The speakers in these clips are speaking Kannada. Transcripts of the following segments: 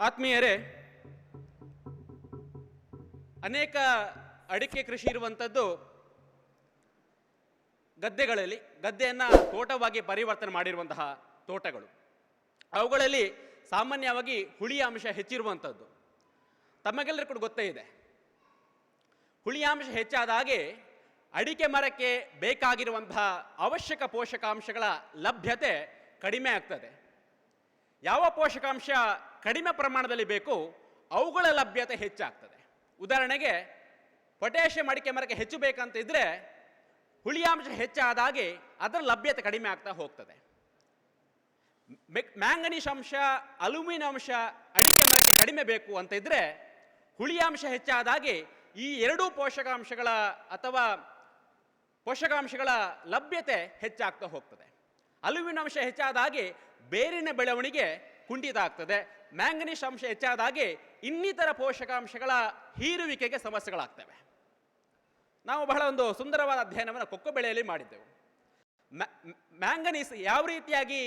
ಆತ್ಮೀಯರೇ, ಅನೇಕ ಅಡಿಕೆ ಕೃಷಿ ಇರುವಂಥದ್ದು ಗದ್ದೆಗಳಲ್ಲಿ, ಗದ್ದೆಯನ್ನು ತೋಟವಾಗಿ ಪರಿವರ್ತನೆ ಮಾಡಿರುವಂತಹ ತೋಟಗಳು. ಅವುಗಳಲ್ಲಿ ಸಾಮಾನ್ಯವಾಗಿ ಹುಳಿಯ ಅಂಶ ಹೆಚ್ಚಿರುವಂಥದ್ದು. ತಮಗೆಲ್ಲರೂ ಕೂಡ ಗೊತ್ತೇ ಇದೆ. ಹುಳಿಯ ಅಂಶ ಹೆಚ್ಚಾದ ಹಾಗೆ ಅಡಿಕೆ ಮರಕ್ಕೆ ಬೇಕಾಗಿರುವಂತಹ ಅವಶ್ಯಕ ಪೋಷಕಾಂಶಗಳ ಲಭ್ಯತೆ ಕಡಿಮೆ ಆಗ್ತದೆ. ಯಾವ ಪೋಷಕಾಂಶ ಕಡಿಮೆ ಪ್ರಮಾಣದಲ್ಲಿ ಬೇಕು, ಅವುಗಳ ಲಭ್ಯತೆ ಹೆಚ್ಚಾಗ್ತದೆ. ಉದಾಹರಣೆಗೆ, ಪೊಟ್ಯಾಷಿಯಂ ಅಡಿಕೆ ಮರಕ್ಕೆ ಹೆಚ್ಚು ಬೇಕಂತ ಇದ್ರೆ ಹುಳಿಯಾಂಶ ಹೆಚ್ಚಾದ ಹಾಗೆ ಅದರ ಲಭ್ಯತೆ ಕಡಿಮೆ ಆಗ್ತಾ ಹೋಗ್ತದೆ. ಮ್ಯಾಂಗನೀಸ್ ಅಂಶ, ಅಲ್ಯೂಮಿನಿಯಂ ಅಂಶ ಅಡಿಕೆ ಮರಕ್ಕೆ ಕಡಿಮೆ ಬೇಕು ಅಂತ ಇದ್ರೆ ಹುಳಿಯಾಂಶ ಹೆಚ್ಚಾದ ಹಾಗೆ ಈ ಎರಡೂ ಪೋಷಕಾಂಶಗಳ ಅಥವಾ ಪೋಷಕಾಂಶಗಳ ಲಭ್ಯತೆ ಹೆಚ್ಚಾಗ್ತಾ ಹೋಗ್ತದೆ. ಅಲುವಿನ ಅಂಶ ಹೆಚ್ಚಾದ ಬೇರಿನ ಬೆಳವಣಿಗೆ ಕುಂಠಿತ ಆಗ್ತದೆ. ಮ್ಯಾಂಗನೀಸ್ ಅಂಶ ಹೆಚ್ಚಾದಾಗೆ ಇನ್ನಿತರ ಪೋಷಕಾಂಶಗಳ ಹೀರುವಿಕೆಗೆ ಸಮಸ್ಯೆಗಳಾಗ್ತವೆ. ನಾವು ಬಹಳ ಒಂದು ಸುಂದರವಾದ ಅಧ್ಯಯನವನ್ನು ಕೊಕ್ಕೋ ಬೆಳೆಯಲ್ಲಿ ಮಾಡಿದ್ದೆವು. ಮ್ಯಾ- ಮ್ಯಾಂಗನೀಸ್ ಯಾವ ರೀತಿಯಾಗಿ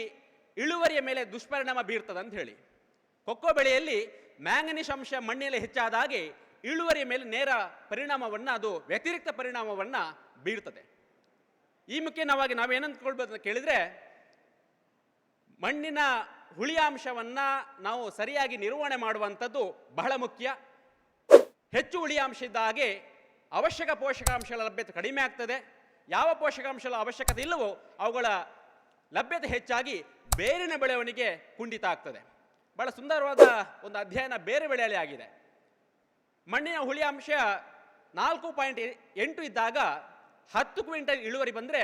ಇಳುವರಿಯ ಮೇಲೆ ದುಷ್ಪರಿಣಾಮ ಬೀರ್ತದೆ ಅಂತ ಹೇಳಿ ಕೊಕ್ಕೋ ಬೆಳೆಯಲ್ಲಿ ಮ್ಯಾಂಗನೀಸ್ ಅಂಶ ಮಣ್ಣಿನಲ್ಲಿ ಹೆಚ್ಚಾದಾಗೆ ಇಳುವರಿಯ ಮೇಲೆ ನೇರ ಪರಿಣಾಮವನ್ನು, ಅದು ವ್ಯತಿರಿಕ್ತ ಪರಿಣಾಮವನ್ನು ಬೀರ್ತದೆ. ಈ ಮುಖ್ಯವಾಗಿ ನಾವೇನಂದ್ಕೊಳ್ಬೋದು ಅಂತ ಕೇಳಿದ್ರೆ, ಮಣ್ಣಿನ ಹುಳಿಯಾಂಶವನ್ನು ನಾವು ಸರಿಯಾಗಿ ನಿರ್ವಹಣೆ ಮಾಡುವಂಥದ್ದು ಬಹಳ ಮುಖ್ಯ. ಹೆಚ್ಚು ಹುಳಿಯಾಂಶ ಇದ್ದ ಹಾಗೆ ಅವಶ್ಯಕ ಪೋಷಕಾಂಶಗಳ ಲಭ್ಯತೆ ಕಡಿಮೆ ಆಗ್ತದೆ. ಯಾವ ಪೋಷಕಾಂಶಗಳ ಅವಶ್ಯಕತೆ ಇಲ್ಲವೋ ಅವುಗಳ ಲಭ್ಯತೆ ಹೆಚ್ಚಾಗಿ ಬೇರಿನ ಬೆಳವಣಿಗೆ ಕುಂಠಿತ ಆಗ್ತದೆ. ಬಹಳ ಸುಂದರವಾದ ಒಂದು ಅಧ್ಯಯನ ಬೇರೆ ಬೆಳೆಯಲ್ಲಿ ಆಗಿದೆ. ಮಣ್ಣಿನ ಹುಳಿ ಅಂಶ ನಾಲ್ಕು ಪಾಯಿಂಟ್ ಎಂಟು ಇದ್ದಾಗ ಹತ್ತು ಕ್ವಿಂಟಲ್ ಇಳುವರಿ ಬಂದರೆ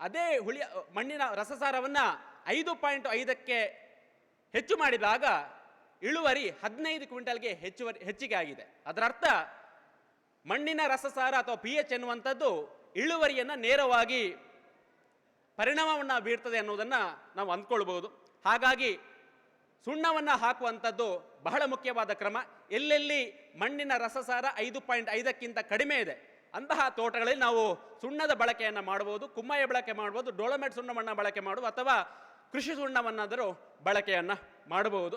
ಅದೇ ಹುಳಿ ಮಣ್ಣಿನ ರಸಸಾರವನ್ನು ಐದು ಪಾಯಿಂಟ್ ಐದಕ್ಕೆ ಹೆಚ್ಚು ಮಾಡಿದಾಗ ಇಳುವರಿ ಹದಿನೈದು ಕ್ವಿಂಟಲ್ಗೆ ಹೆಚ್ಚುವರಿ ಹೆಚ್ಚಿಗೆ ಆಗಿದೆ. ಅದರರ್ಥ, ಮಣ್ಣಿನ ರಸಸಾರ ಅಥವಾ ಪಿ ಎಚ್ ಎನ್ನುವಂಥದ್ದು ಇಳುವರಿಯನ್ನು ನೇರವಾಗಿ ಪರಿಣಾಮವನ್ನು ಬೀರ್ತದೆ ಅನ್ನೋದನ್ನು ನಾವು ಅಂದ್ಕೊಳ್ಬೋದು ಹಾಗಾಗಿ ಸುಣ್ಣವನ್ನು ಹಾಕುವಂಥದ್ದು ಬಹಳ ಮುಖ್ಯವಾದ ಕ್ರಮ. ಎಲ್ಲೆಲ್ಲಿ ಮಣ್ಣಿನ ರಸಸಾರ ಐದು ಪಾಯಿಂಟ್ ಐದಕ್ಕಿಂತ ಕಡಿಮೆ ಇದೆ, ಅಂತಹ ತೋಟಗಳಲ್ಲಿ ನಾವು ಸುಣ್ಣದ ಬಳಕೆಯನ್ನು ಮಾಡಬಹುದು ಕುಮ್ಮಯ ಬಳಕೆ ಮಾಡಬಹುದು ಡೋಲಮೆಟ್ ಸುಣ್ಣವನ್ನು ಬಳಕೆ ಮಾಡುವ ಅಥವಾ ಕೃಷಿ ಸುಣ್ಣವನ್ನಾದರೂ ಬಳಕೆಯನ್ನು ಮಾಡಬಹುದು.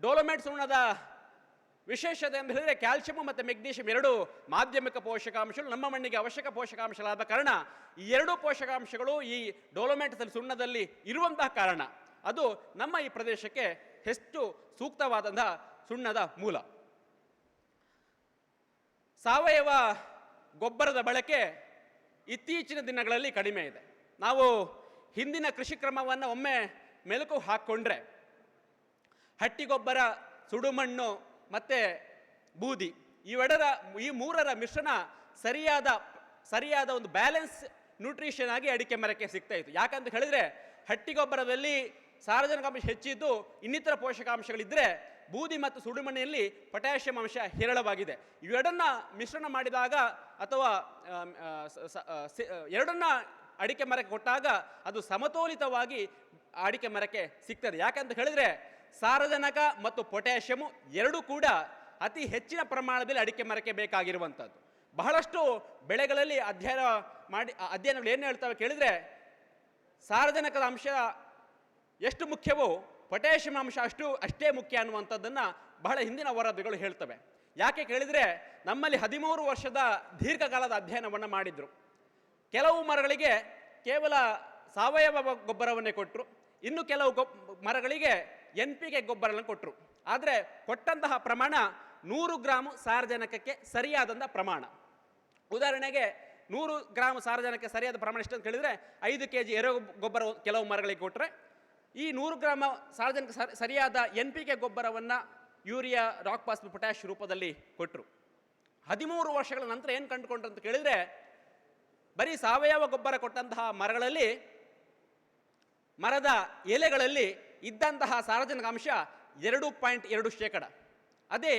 ಡೋಲೊಮೆಟ್ ಸುಣ್ಣದ ವಿಶೇಷತೆ ಅಂತ ಹೇಳಿದರೆ ಕ್ಯಾಲ್ಸಿಯಂ ಮತ್ತು ಮೆಗ್ನೀಷಿಯಂ ಎರಡು ಮಾಧ್ಯಮಿಕ ಪೋಷಕಾಂಶಗಳು, ನಮ್ಮ ಮಣ್ಣಿಗೆ ಅವಶ್ಯಕ ಪೋಷಕಾಂಶಗಳಾದ ಕಾರಣ ಈ ಎರಡೂ ಪೋಷಕಾಂಶಗಳು ಈ ಡೋಲೋಮೆಟ್ ಸುಣ್ಣದಲ್ಲಿ ಇರುವಂತಹ ಕಾರಣ. ಅದು ನಮ್ಮ ಈ ಪ್ರದೇಶಕ್ಕೆ ಹೆಚ್ಚು ಸೂಕ್ತವಾದಂತಹ ಸುಣ್ಣದ ಮೂಲ. ಸಾವಯವ ಗೊಬ್ಬರದ ಬಳಕೆ ಇತ್ತೀಚಿನ ದಿನಗಳಲ್ಲಿ ಕಡಿಮೆ ಇದೆ. ನಾವು ಹಿಂದಿನ ಕೃಷಿ ಕ್ರಮವನ್ನು ಒಮ್ಮೆ ಮೆಲುಕು ಹಾಕ್ಕೊಂಡ್ರೆ ಹಟ್ಟಿಗೊಬ್ಬರ, ಸುಡುಮಣ್ಣು ಮತ್ತು ಬೂದಿ ಇವೆಡರ ಈ ಮೂರರ ಮಿಶ್ರಣ ಸರಿಯಾದ ಸರಿಯಾದ ಒಂದು ಬ್ಯಾಲೆನ್ಸ್ ನ್ಯೂಟ್ರಿಷನ್ ಆಗಿ ಅಡಿಕೆ ಮರಕ್ಕೆ ಸಿಗ್ತಾ ಇತ್ತು. ಯಾಕಂತ ಹೇಳಿದರೆ ಹಟ್ಟಿಗೊಬ್ಬರದಲ್ಲಿ ಸಾರಜನಕ ಅಂಶ ಹೆಚ್ಚಿದ್ದು ಇನ್ನಿತರ ಪೋಷಕಾಂಶಗಳಿದ್ದರೆ ಬೂದಿ ಮತ್ತು ಸುಡುಮಣ್ಣಿನಲ್ಲಿ ಪೊಟ್ಯಾಷಿಯಂ ಅಂಶ ಹೇರಳವಾಗಿದೆ. ಇವೆರಡನ್ನ ಮಿಶ್ರಣ ಮಾಡಿದಾಗ ಅಥವಾ ಎರಡನ್ನ ಅಡಿಕೆ ಮರಕ್ಕೆ ಕೊಟ್ಟಾಗ ಅದು ಸಮತೋಲಿತವಾಗಿ ಅಡಿಕೆ ಮರಕ್ಕೆ ಸಿಗ್ತದೆ. ಯಾಕಂತ ಹೇಳಿದ್ರೆ ಸಾರಜನಕ ಮತ್ತು ಪೊಟ್ಯಾಷಿಯಮು ಎರಡೂ ಕೂಡ ಅತಿ ಹೆಚ್ಚಿನ ಪ್ರಮಾಣದಲ್ಲಿ ಅಡಿಕೆ ಮರಕ್ಕೆ ಬೇಕಾಗಿರುವಂಥದ್ದು. ಬಹಳಷ್ಟು ಬೆಳೆಗಳಲ್ಲಿ ಅಧ್ಯಯನ ಮಾಡಿ, ಅಧ್ಯಯನಗಳು ಏನು ಹೇಳ್ತವೆ ಕೇಳಿದ್ರೆ ಸಾರಜನಕದ ಅಂಶ ಎಷ್ಟು ಮುಖ್ಯವೋ ಪೊಟ್ಯಾಷಿಯಂ ಅಂಶ ಅಷ್ಟು ಅಷ್ಟೇ ಮುಖ್ಯ ಅನ್ನುವಂಥದ್ದನ್ನು ಬಹಳ ಹಿಂದಿನ ವರದಿಗಳು ಹೇಳ್ತವೆ. ಯಾಕೆ ಕೇಳಿದರೆ ನಮ್ಮಲ್ಲಿ ಹದಿಮೂರು ವರ್ಷದ ದೀರ್ಘಕಾಲದ ಅಧ್ಯಯನವನ್ನು ಮಾಡಿದ್ರು. ಕೆಲವು ಮರಗಳಿಗೆ ಕೇವಲ ಸಾವಯವ ಗೊಬ್ಬರವನ್ನೇ ಕೊಟ್ಟರು ಇನ್ನು ಕೆಲವು ಗೊಬ್, ಮರಗಳಿಗೆ ಎನ್ ಪಿ ಕೆ ಗೊಬ್ಬರವನ್ನು ಕೊಟ್ಟರು ಆದರೆ ಕೊಟ್ಟಂತಹ ಪ್ರಮಾಣ ನೂರು ಗ್ರಾಮ್ ಸಾರಜನಕಕ್ಕೆ ಸರಿಯಾದಂಥ ಪ್ರಮಾಣ. ಉದಾಹರಣೆಗೆ ನೂರು ಗ್ರಾಮ್ ಸಾರಜನಕ ಸರಿಯಾದ ಪ್ರಮಾಣ ಎಷ್ಟು ಅಂತ ಹೇಳಿದರೆ ಐದು ಕೆ ಜಿ ಎರೆ ಗೊಬ್ಬರ ಕೆಲವು ಮರಗಳಿಗೆ ಕೊಟ್ಟರೆ ಈ ನೂರು ಗ್ರಾಮ ಸಾರಜನಕ ಸರಿಯಾದ ಎನ್ ಪಿ ಕೆ ಗೊಬ್ಬರವನ್ನು ಯೂರಿಯಾ, ರಾಕ್ ಪಾಸ್ ಪೊಟ್ಯಾಶ್ ರೂಪದಲ್ಲಿ ಕೊಟ್ಟರು ಹದಿಮೂರು ವರ್ಷಗಳ ನಂತರ ಏನು ಕಂಡುಕೊಂಡ್ರು ಅಂತ ಕೇಳಿದರೆ ಬರೀ ಸಾವಯವ ಗೊಬ್ಬರ ಕೊಟ್ಟಂತಹ ಮರಗಳಲ್ಲಿ, ಮರದ ಎಲೆಗಳಲ್ಲಿ ಇದ್ದಂತಹ ಸಾರಜನಕ ಅಂಶ ಎರಡು ಪಾಯಿಂಟ್ ಎರಡು ಶೇಕಡ. ಅದೇ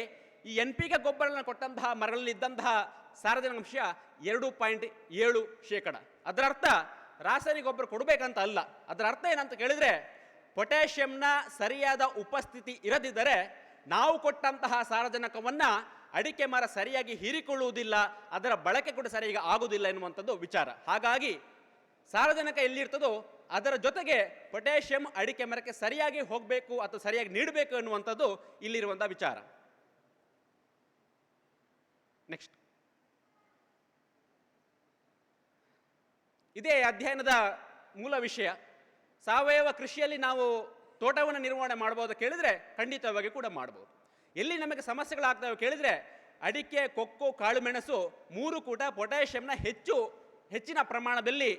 ಈ ಎನ್ ಪಿ ಕೆ ಗೊಬ್ಬರಗಳನ್ನು ಕೊಟ್ಟಂತಹ ಮರಗಳಲ್ಲಿ ಇದ್ದಂತಹ ಸಾರಜನಕ ಅಂಶ ಎರಡು ಪಾಯಿಂಟ್ ಏಳು ಶೇಕಡ. ಅದರ ಅರ್ಥ ರಾಸಾಯನಿಕ ಗೊಬ್ಬರ ಕೊಡಬೇಕಂತ ಅಲ್ಲ. ಅದರ ಅರ್ಥ ಏನಂತ ಕೇಳಿದರೆ, ಪೊಟ್ಯಾಷಿಯಂನ ಸರಿಯಾದ ಉಪಸ್ಥಿತಿ ಇರದಿದ್ದರೆ ನಾವು ಕೊಟ್ಟಂತಹ ಸಾರಜನಕವನ್ನ ಅಡಿಕೆ ಮರ ಸರಿಯಾಗಿ ಹೀರಿಕೊಳ್ಳುವುದಿಲ್ಲ, ಅದರ ಬಳಕೆ ಕೂಡ ಸರಿಯಾಗಿ ಆಗುವುದಿಲ್ಲ ಎನ್ನುವಂಥದ್ದು ವಿಚಾರ. ಹಾಗಾಗಿ ಸಾರಜನಕ ಎಲ್ಲಿರ್ತದೋ ಅದರ ಜೊತೆಗೆ ಪೊಟ್ಯಾಷಿಯಂ ಅಡಿಕೆ ಮರಕ್ಕೆ ಸರಿಯಾಗಿ ಹೋಗಬೇಕು ಅಥವಾ ಸರಿಯಾಗಿ ನೀಡಬೇಕು ಎನ್ನುವಂಥದ್ದು ಇಲ್ಲಿರುವಂಥ ವಿಚಾರ. ನೆಕ್ಸ್ಟ್ ಇದೇ ಅಧ್ಯಯನದ ಮೂಲ ವಿಷಯ. ಸಾವಯವ ಕೃಷಿಯಲ್ಲಿ ನಾವು ತೋಟವನ್ನು ನಿರ್ವಹಣೆ ಮಾಡ್ಬೋದು ಕೇಳಿದರೆ ಖಂಡಿತವಾಗಿ ಕೂಡ ಮಾಡ್ಬೋದು. ಎಲ್ಲಿ ನಮಗೆ ಸಮಸ್ಯೆಗಳಾಗ್ತವೆ ಕೇಳಿದ್ರೆ ಅಡಿಕೆ, ಕೊಕ್ಕೋ, ಕಾಳುಮೆಣಸು ಮೂರು ಕೂಡ ಪೊಟ್ಯಾಷಿಯಂನ ಹೆಚ್ಚು, ಹೆಚ್ಚಿನ ಪ್ರಮಾಣದಲ್ಲಿ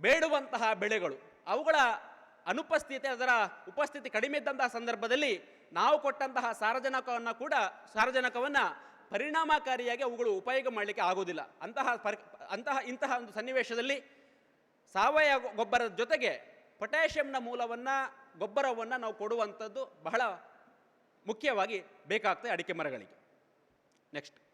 ಬೇಡುವಂತಹ ಬೆಳೆಗಳು. ಅವುಗಳ ಅನುಪಸ್ಥಿತಿ, ಅದರ ಉಪಸ್ಥಿತಿ ಕಡಿಮೆ ಇದ್ದಂತಹ ಸಂದರ್ಭದಲ್ಲಿ ನಾವು ಕೊಟ್ಟಂತಹ ಸಾರಜನಕವನ್ನು ಕೂಡ, ಸಾರಜನಕವನ್ನು ಪರಿಣಾಮಕಾರಿಯಾಗಿ ಅವುಗಳು ಉಪಯೋಗ ಮಾಡಲಿಕ್ಕೆ ಆಗೋದಿಲ್ಲ ಅಂತಹ ಪರಿ, ಅಂತಹ, ಇಂತಹ ಒಂದು ಸನ್ನಿವೇಶದಲ್ಲಿ ಸಾವಯವ ಗೊಬ್ಬರದ ಜೊತೆಗೆ ಪೊಟ್ಯಾಷಿಯಂನ ಮೂಲವನ್ನು, ಗೊಬ್ಬರವನ್ನು ನಾವು ಕೊಡುವಂಥದ್ದು ಬಹಳ ಮುಖ್ಯವಾಗಿ ಬೇಕಾಗ್ತದೆ ಅಡಿಕೆ ಮರಗಳಿಗೆ. ನೆಕ್ಸ್ಟ್